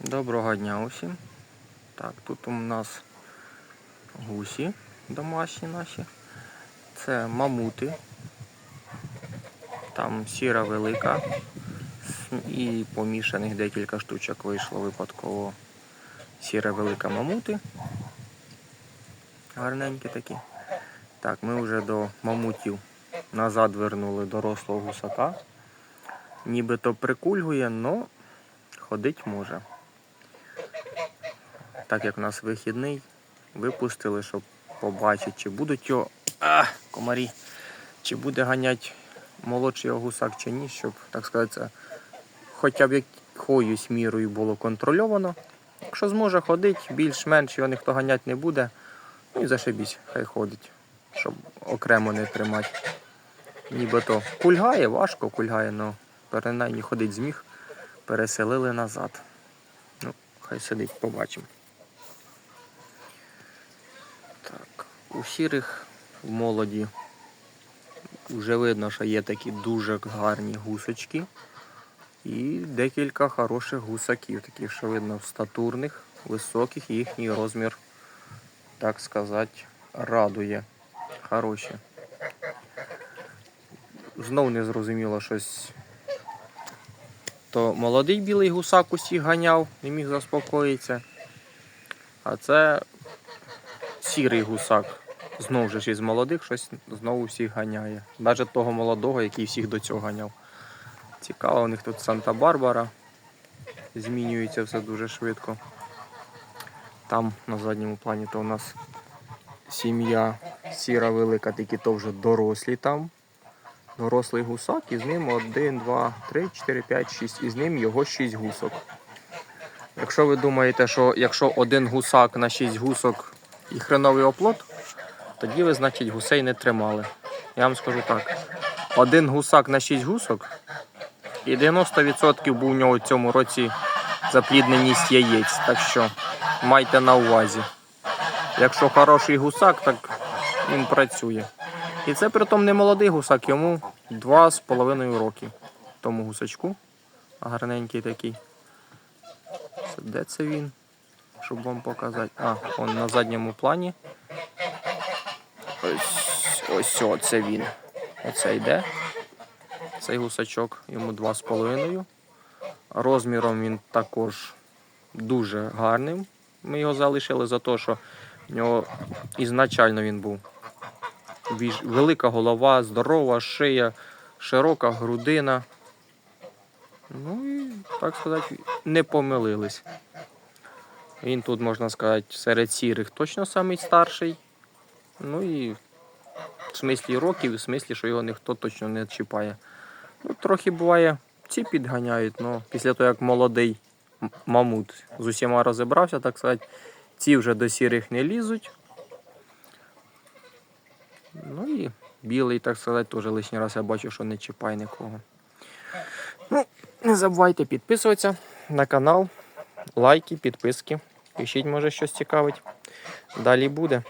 Доброго дня усім. Так, тут у нас гусі домашні наші. Це мамути. Там сіра велика. І помішаних декілька штучок вийшло випадково. Сіра велика мамути. Гарненькі такі. Так, ми вже до мамутів назад вернули дорослого гусака. Нібито прикульгує, але ходить може. Так як у нас вихідний, випустили, щоб побачити, чи будуть його. А, комарі! Чи буде ганять молодший його гусак чи ні, щоб, так сказати, хоча б якоюсь мірою було контрольовано. Якщо зможе ходити, більш-менш його ніхто ганяти не буде. Ну і зашибісь, хай ходить, щоб окремо не тримати. Нібито кульгає, важко кульгає, але принаймні ходить зміг, переселили назад. Ну, хай сидить, побачимо. У сірих в молоді вже видно, що є такі дуже гарні гусочки. І декілька хороших гусаків, таких, що видно, статурних, високих, їхній розмір, так сказати, радує. Хороші. Знов не зрозуміло щось. То молодий білий гусак усіх ганяв, не міг заспокоїтися. А це сірий гусак. Знову ж із молодих щось знову всіх ганяє. Навіть того молодого, який всіх до цього ганяв. Цікаво, у них тут Санта-Барбара. Змінюється все дуже швидко. Там на задньому плані то у нас сім'я сіра велика, такі то вже дорослі там. Дорослий гусак, і з ним один, два, три, чотири, п'ять, шість. І з ним його шість гусок. Якщо ви думаєте, що якщо один гусак на шість гусок і хреновий оплот, тоді ви, значить, гусей не тримали. Я вам скажу так: один гусак на шість гусок, і 90% був у нього в цьому році заплідненість яєць. Так що майте на увазі. Якщо хороший гусак, так він працює. І це притом не молодий гусак, йому 2,5 роки. Тому гусачку. Гарненький такий. Де це він? Щоб вам показати. А, он на задньому плані. Ось ось о, це він. Оце йде. Цей гусачок йому 2,5. Розміром він також дуже гарним. Ми його залишили за те, що в нього ізначально він був велика голова, здорова шия, широка грудина. Ну і, так сказати, не помилились. Він тут, можна сказати, серед сірих точно самий старший. Ну і в смислі років, і в смислі, що його ніхто точно не чіпає. Ну, трохи буває, ці підганяють, але після того, як молодий мамут з усіма розібрався, так сказати, ці вже до сірих не лізуть. Ну і білий, так сказати, теж лишній раз я бачу, що не чіпає нікого. Ну, не забувайте підписуватися на канал, лайки, підписки. Пишіть, може, щось цікавить. Далі буде.